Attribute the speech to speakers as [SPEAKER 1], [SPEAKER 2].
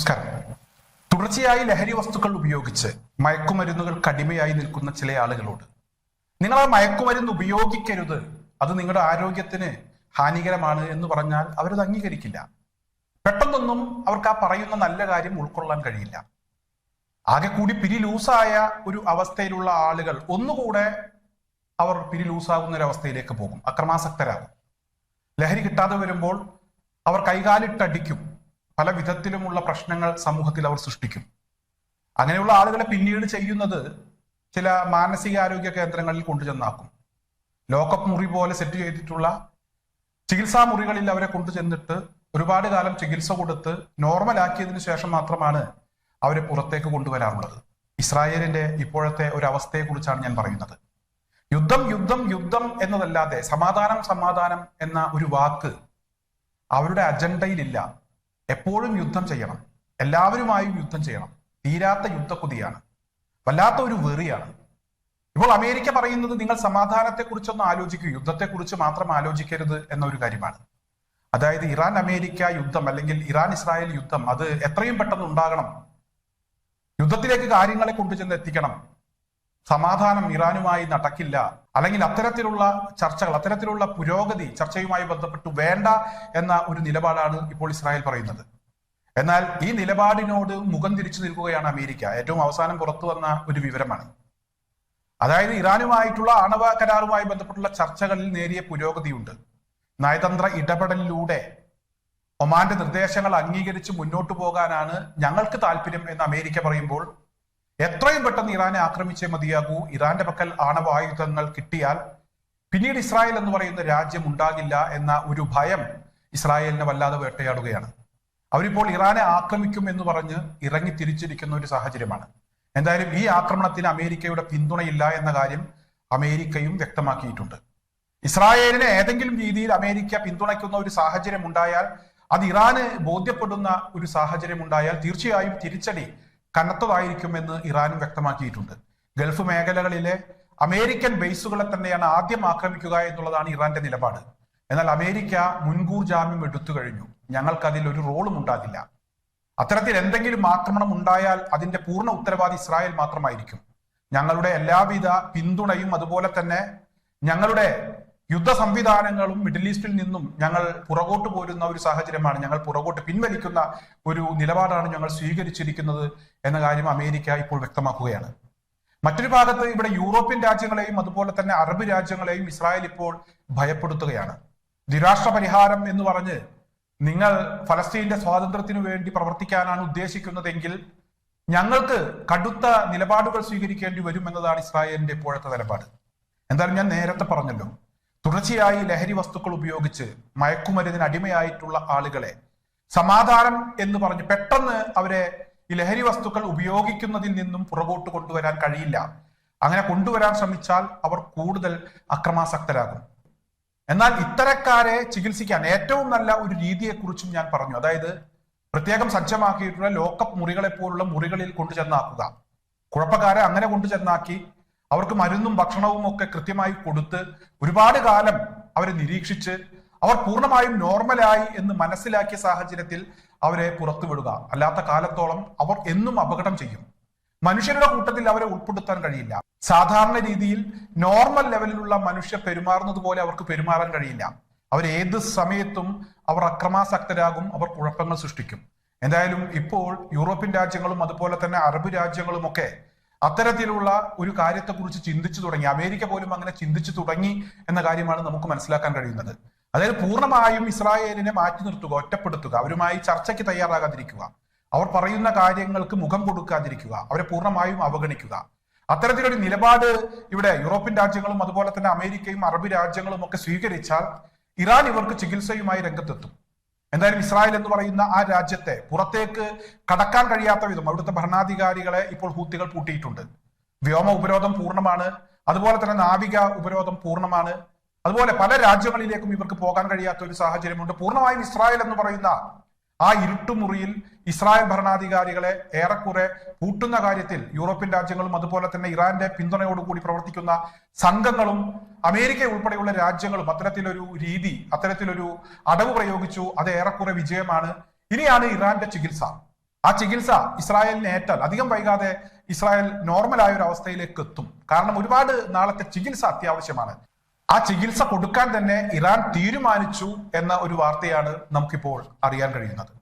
[SPEAKER 1] നമസ്കാരം. തുടർച്ചയായി ലഹരി വസ്തുക്കൾ ഉപയോഗിച്ച് മയക്കുമരുന്നുകൾ കടിമയായി നിൽക്കുന്ന ചില ആളുകളോട്. നിങ്ങൾ ആ മയക്കുമരുന്ന് ഉപയോഗിക്കരുത്. അത് നിങ്ങളുടെ ആരോഗ്യത്തിന് ഹാനികരമാണ് എന്ന് പറഞ്ഞാൽ അവരത് അംഗീകരിക്കില്ല. പെട്ടെന്നൊന്നും അവർക്ക് ആ പറയുന്ന നല്ല കാര്യം ഉൾക്കൊള്ളാൻ കഴിയില്ല. ആകെ കൂടി പിരി ലൂസായ ഒരു അവസ്ഥയിലുള്ള ആളുകൾ ഒന്നുകൂടെ അവർ പിരി ലൂസാകുന്ന ഒരു അവസ്ഥയിലേക്ക് പോകും. അക്രമാസക്തരാകും. ലഹരി കിട്ടാതെ വരുമ്പോൾ അവർ കൈകാലിട്ടടിക്കും. പല വിധത്തിലുമുള്ള പ്രശ്നങ്ങൾ സമൂഹത്തിൽ അവർ സൃഷ്ടിക്കും. അങ്ങനെയുള്ള ആളുകളെ പിന്നീട് ചെയ്യുന്നത് ചില മാനസികാരോഗ്യ കേന്ദ്രങ്ങളിൽ കൊണ്ടുചെന്നാക്കും. ലോക്കപ്പ് മുറി പോലെ സെറ്റ് ചെയ്തിട്ടുള്ള ചികിത്സാ മുറികളിൽ അവരെ കൊണ്ടുചെന്നിട്ട് ഒരുപാട് കാലം ചികിത്സ കൊടുത്ത് നോർമലാക്കിയതിനു ശേഷം മാത്രമാണ് അവരെ പുറത്തേക്ക് കൊണ്ടുവരാറുള്ളത്. ഇസ്രായേലിന്റെ ഇപ്പോഴത്തെ ഒരു അവസ്ഥയെക്കുറിച്ചാണ് ഞാൻ പറയുന്നത്. യുദ്ധം യുദ്ധം യുദ്ധം എന്നതല്ലാതെ സമാധാനം സമാധാനം എന്ന ഒരു വാക്ക് അവരുടെ അജണ്ടയിലില്ല. എപ്പോഴും യുദ്ധം ചെയ്യണം. എല്ലാവരുമായും യുദ്ധം ചെയ്യണം. തീരാത്ത യുദ്ധക്കുതിയാണ്. വല്ലാത്ത ഒരു വെറിയാണ്. ഇപ്പോൾ അമേരിക്ക പറയുന്നത് നിങ്ങൾ സമാധാനത്തെക്കുറിച്ചൊന്നും ആലോചിക്കൂ. യുദ്ധത്തെക്കുറിച്ച് മാത്രം ആലോചിക്കരുത് എന്ന ഒരു കാര്യമാണ്. അതായത് ഇറാൻ അമേരിക്ക യുദ്ധം അല്ലെങ്കിൽ ഇറാൻ ഇസ്രായേൽ യുദ്ധം അത് എത്രയും പെട്ടെന്ന് ഉണ്ടാകണം. യുദ്ധത്തിലേക്ക് കാര്യങ്ങളെ കൊണ്ടുചെന്ന് എത്തിക്കണം സമാധാനം ഇറാനുമായി നടക്കില്ല. അല്ലെങ്കിൽ അത്തരത്തിലുള്ള ചർച്ചകൾ അത്തരത്തിലുള്ള പുരോഗതി ചർച്ചയുമായി ബന്ധപ്പെട്ട് വേണ്ട എന്ന ഒരു നിലപാടാണ് ഇപ്പോൾ ഇസ്രായേൽ പറയുന്നത്. എന്നാൽ ഈ നിലപാടിനോട് മുഖം തിരിച്ചു നിൽക്കുകയാണ് അമേരിക്ക. ഏറ്റവും അവസാനം പുറത്തു വന്ന ഒരു വിവരമാണ്. അതായത് ഇറാനുമായിട്ടുള്ള ആണവ കരാറുമായി ബന്ധപ്പെട്ടുള്ള ചർച്ചകളിൽ നേരിയ പുരോഗതിയുണ്ട്. നയതന്ത്ര ഇടപെടലിലൂടെ ഒമാന്റെ നിർദ്ദേശങ്ങൾ അംഗീകരിച്ച് മുന്നോട്ടു പോകാനാണ് ഞങ്ങൾക്ക് താല്പര്യം എന്ന് അമേരിക്ക പറയുമ്പോൾ എത്രയും പെട്ടെന്ന് ഇറാനെ ആക്രമിച്ചേ മതിയാകൂ. ഇറാന്റെ പക്കൽ ആണവായുധങ്ങൾ കിട്ടിയാൽ പിന്നീട് ഇസ്രായേൽ എന്ന് പറയുന്ന രാജ്യം ഉണ്ടാകില്ല എന്ന ഒരു ഭയം ഇസ്രായേലിനെ വല്ലാതെ വേട്ടയാടുകയാണ്. അവരിപ്പോൾ ഇറാനെ ആക്രമിക്കും എന്ന് പറഞ്ഞ് ഇറങ്ങി തിരിച്ചിരിക്കുന്ന ഒരു സാഹചര്യമാണ്. എന്തായാലും ഈ ആക്രമണത്തിന് അമേരിക്കയുടെ പിന്തുണയില്ല എന്ന കാര്യം അമേരിക്കയും വ്യക്തമാക്കിയിട്ടുണ്ട്. ഇസ്രായേലിനെ ഏതെങ്കിലും രീതിയിൽ അമേരിക്ക പിന്തുണയ്ക്കുന്ന ഒരു സാഹചര്യം ഉണ്ടായാൽ അത് ഇറാന് ബോധ്യപ്പെടുന്ന ഒരു സാഹചര്യം ഉണ്ടായാൽ തീർച്ചയായും തിരിച്ചടി കനത്തതായിരിക്കുമെന്ന് ഇറാനും വ്യക്തമാക്കിയിട്ടുണ്ട്. ഗൾഫ് മേഖലകളിലെ അമേരിക്കൻ ബേസുകളെ തന്നെയാണ് ആദ്യം ആക്രമിക്കുക എന്നുള്ളതാണ് ഇറാന്റെ നിലപാട്. എന്നാൽ അമേരിക്ക മുൻകൂർ ജാമ്യം എടുത്തു കഴിഞ്ഞു. ഞങ്ങൾക്കതിൽ ഒരു റോളും ഉണ്ടാകില്ല. അത്തരത്തിൽ എന്തെങ്കിലും ആക്രമണം ഉണ്ടായാൽ അതിന്റെ പൂർണ ഉത്തരവാദി ഇസ്രായേൽ മാത്രമായിരിക്കും. ഞങ്ങളുടെ എല്ലാവിധ പിന്തുണയും അതുപോലെ തന്നെ ഞങ്ങളുടെ യുദ്ധ സംവിധാനങ്ങളും മിഡിൽ ഈസ്റ്റിൽ നിന്നും ഞങ്ങൾ പുറകോട്ട് പോരുന്ന ഒരു സാഹചര്യമാണ്. ഞങ്ങൾ പുറകോട്ട് പിൻവലിക്കുന്ന ഒരു നിലപാടാണ് ഞങ്ങൾ സ്വീകരിച്ചിരിക്കുന്നത് എന്ന കാര്യം അമേരിക്ക ഇപ്പോൾ വ്യക്തമാക്കുകയാണ്. മറ്റൊരു ഭാഗത്ത് ഇവിടെ യൂറോപ്യൻ രാജ്യങ്ങളെയും അതുപോലെ തന്നെ അറബ് രാജ്യങ്ങളെയും ഇസ്രായേൽ ഇപ്പോൾ ഭയപ്പെടുത്തുകയാണ്. ദ്വിരാഷ്ട്ര പരിഹാരം എന്ന് പറഞ്ഞ് നിങ്ങൾ ഫലസ്തീന്റെ സ്വാതന്ത്ര്യത്തിനു വേണ്ടി പ്രവർത്തിക്കാനാണ് ഉദ്ദേശിക്കുന്നതെങ്കിൽ ഞങ്ങൾക്ക് കടുത്ത നിലപാടുകൾ സ്വീകരിക്കേണ്ടി വരും എന്നതാണ് ഇസ്രായേലിന്റെ ഇപ്പോഴത്തെ നിലപാട്. എന്തായാലും ഞാൻ നേരത്തെ പറഞ്ഞല്ലോ തുടർച്ചയായി ലഹരി വസ്തുക്കൾ ഉപയോഗിച്ച് മയക്കുമരുന്നിന് അടിമയായിട്ടുള്ള ആളുകളെ സമാധാനം എന്ന് പറഞ്ഞ് പെട്ടെന്ന് അവരെ ഈ ലഹരി വസ്തുക്കൾ ഉപയോഗിക്കുന്നതിൽ നിന്നും പുറകോട്ട് കൊണ്ടുവരാൻ കഴിയില്ല. അങ്ങനെ കൊണ്ടുവരാൻ ശ്രമിച്ചാൽ അവർ കൂടുതൽ അക്രമാസക്തരാകും. എന്നാൽ ഇത്തരക്കാരെ ചികിത്സിക്കാൻ ഏറ്റവും നല്ല ഒരു രീതിയെക്കുറിച്ചും ഞാൻ പറഞ്ഞു. അതായത് പ്രത്യേകം സജ്ജമാക്കിയിട്ടുള്ള ലോക്കപ്പ് മുറികളെ പോലുള്ള മുറികളിൽ കൊണ്ടു ചെന്നാക്കുക കുഴപ്പക്കാരെ അങ്ങനെ കൊണ്ടു ചെന്നാക്കി അവർക്ക് മരുന്നും ഭക്ഷണവും ഒക്കെ കൃത്യമായി കൊടുത്ത് ഒരുപാട് കാലം അവരെ നിരീക്ഷിച്ച് അവർ പൂർണമായും നോർമലായി എന്ന് മനസ്സിലാക്കിയ സാഹചര്യത്തിൽ അവരെ പുറത്തു വിടുക അല്ലാത്ത കാലത്തോളം അവർ എന്നും അപകടം ചെയ്യും. മനുഷ്യരുടെ കൂട്ടത്തിൽ അവരെ ഉൾപ്പെടുത്താൻ കഴിയില്ല. സാധാരണ രീതിയിൽ നോർമൽ ലെവലിലുള്ള മനുഷ്യർ പെരുമാറുന്നത് പോലെ അവർക്ക് പെരുമാറാൻ കഴിയില്ല. അവർ ഏത് സമയത്തും അവർ അക്രമാസക്തരാകും അവർ കുഴപ്പങ്ങൾ സൃഷ്ടിക്കും. എന്തായാലും ഇപ്പോൾ യൂറോപ്യൻ രാജ്യങ്ങളും അതുപോലെ തന്നെ അറബ് രാജ്യങ്ങളും ഒക്കെ അത്തരത്തിലുള്ള ഒരു കാര്യത്തെക്കുറിച്ച് ചിന്തിച്ചു തുടങ്ങി അമേരിക്ക പോലും അങ്ങനെ ചിന്തിച്ചു തുടങ്ങി എന്ന കാര്യമാണ് നമുക്ക് മനസ്സിലാക്കാൻ കഴിയുന്നത്. അതായത് പൂർണമായും ഇസ്രായേലിനെ മാറ്റി നിർത്തുക ഒറ്റപ്പെടുത്തുക അവരുമായി ചർച്ചയ്ക്ക് തയ്യാറാകാതിരിക്കുക അവർ പറയുന്ന കാര്യങ്ങൾക്ക് മുഖം കൊടുക്കാതിരിക്കുക അവരെ പൂർണമായും അവഗണിക്കുക. അത്തരത്തിലൊരു നിലപാട് ഇവിടെ യൂറോപ്യൻ രാജ്യങ്ങളും അതുപോലെ തന്നെ അമേരിക്കയും അറബ് രാജ്യങ്ങളും ഒക്കെ സ്വീകരിച്ചാൽ ഇറാൻ ഇവർക്ക് ചികിത്സയുമായി രംഗത്തെത്തും. എന്തായാലും ഇസ്രായേൽ എന്ന് പറയുന്ന ആ രാജ്യത്തെ പുറത്തേക്ക് കടക്കാൻ കഴിയാത്ത വിധം അവിടുത്തെ ഭരണാധികാരികളെ ഇപ്പോൾ ഹൂത്തികൾ പൂട്ടിയിട്ടുണ്ട്. വ്യോമ ഉപരോധം പൂർണമാണ്. അതുപോലെ തന്നെ നാവിക ഉപരോധം പൂർണമാണ്. അതുപോലെ പല രാജ്യങ്ങളിലേക്കും ഇവർക്ക് പോകാൻ കഴിയാത്ത ഒരു സാഹചര്യമുണ്ട്. പൂർണമായും ഇസ്രായേൽ എന്ന് പറയുന്ന ആ ഇരുട്ടുമുറിയിൽ ഇസ്രായേൽ ഭരണാധികാരികളെ ഏറെക്കുറെ കൂട്ടുന്ന കാര്യത്തിൽ യൂറോപ്യൻ രാജ്യങ്ങളും അതുപോലെ തന്നെ ഇറാന്റെ പിന്തുണയോടുകൂടി പ്രവർത്തിക്കുന്ന സംഘങ്ങളും അമേരിക്ക ഉൾപ്പെടെയുള്ള രാജ്യങ്ങളും അത്തരത്തിലൊരു രീതി അത്തരത്തിലൊരു അടവ് പ്രയോഗിച്ചു. അത് ഏറെക്കുറെ വിജയമാണ്. ഇനിയാണ് ഇറാന്റെ ചികിത്സ. ആ ചികിത്സ ഇസ്രായേലിന് ഏറ്റാൽ അധികം വൈകാതെ ഇസ്രായേൽ നോർമലായ ഒരു അവസ്ഥയിലേക്ക് എത്തും. കാരണം ഒരുപാട് നാളത്തെ ചികിത്സ അത്യാവശ്യമാണ്. ആ ചികിത്സ കൊടുക്കാൻ തന്നെ ഇറാൻ തീരുമാനിച്ചു എന്ന ഒരു വാർത്തയാണ് നമുക്കിപ്പോൾ അറിയാൻ കഴിയുന്നത്.